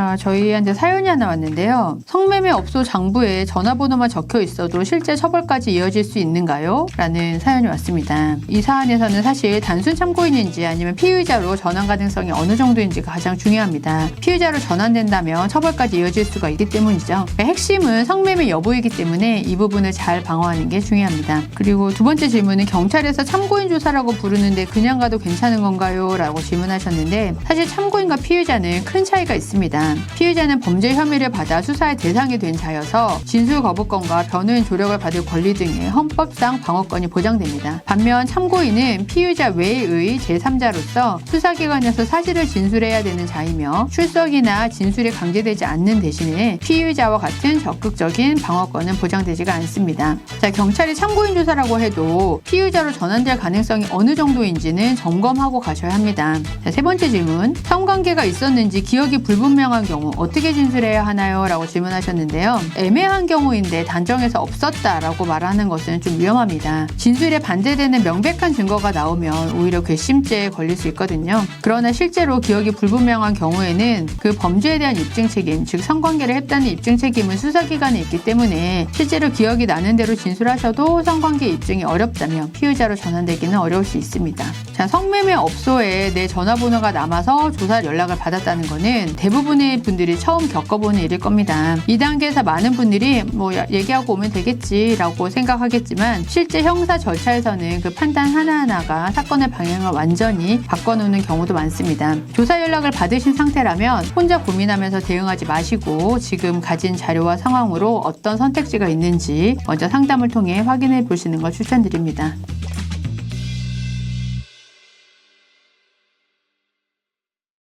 자, 저희한테 사연이 하나 왔는데요. 성매매 업소 장부에 전화번호만 적혀 있어도 실제 처벌까지 이어질 수 있는가요? 라는 사연이 왔습니다. 이 사안에서는 사실 단순 참고인인지 아니면 피의자로 전환 가능성이 어느 정도인지가 가장 중요합니다. 피의자로 전환된다면 처벌까지 이어질 수가 있기 때문이죠. 그러니까 핵심은 성매매 여부이기 때문에 이 부분을 잘 방어하는 게 중요합니다. 그리고 두 번째 질문은 경찰에서 참고인 조사라고 부르는데 그냥 가도 괜찮은 건가요? 라고 질문하셨는데 사실 참고인과 피의자는 큰 차이가 있습니다. 피의자는 범죄 혐의를 받아 수사의 대상이 된 자여서 진술 거부권과 변호인 조력을 받을 권리 등의 헌법상 방어권이 보장됩니다. 반면 참고인은 피의자 외의 제3자로서 수사기관에서 사실을 진술해야 되는 자이며 출석이나 진술이 강제되지 않는 대신에 피의자와 같은 적극적인 방어권은 보장되지가 않습니다. 자, 경찰이 참고인 조사라고 해도 피의자로 전환될 가능성이 어느 정도인지는 점검하고 가셔야 합니다. 자, 세 번째 질문. 성관계가 있었는지 기억이 불분명 한 경우 어떻게 진술해야 하나요? 라고 질문하셨는데요. 애매한 경우인데 단정해서 없었다라고 말하는 것은 좀 위험합니다. 진술에 반대되는 명백한 증거가 나오면 오히려 괘씸죄에 걸릴 수 있거든요. 그러나 실제로 기억이 불분명한 경우에는 그 범죄에 대한 입증 책임, 즉 성관계를 했다는 입증 책임은 수사기관에 있기 때문에 실제로 기억이 나는 대로 진술하셔도 성관계 입증이 어렵다면 피의자로 전환되기는 어려울 수 있습니다. 자, 성매매 업소에 내 전화번호가 남아서 조사 연락을 받았다는 거는 대부분의 분들이 처음 겪어보는 일일 겁니다. 이 단계에서 많은 분들이 뭐 야- 얘기하고 오면 되겠지라고 생각하겠지만 실제 형사 절차에서는 그 판단 하나하나가 사건의 방향을 완전히 바꿔놓는 경우도 많습니다. 조사 연락을 받으신 상태라면 혼자 고민하면서 대응하지 마시고 지금 가진 자료와 상황으로 어떤 선택지가 있는지 먼저 상담을 통해 확인해 보시는 걸 추천드립니다.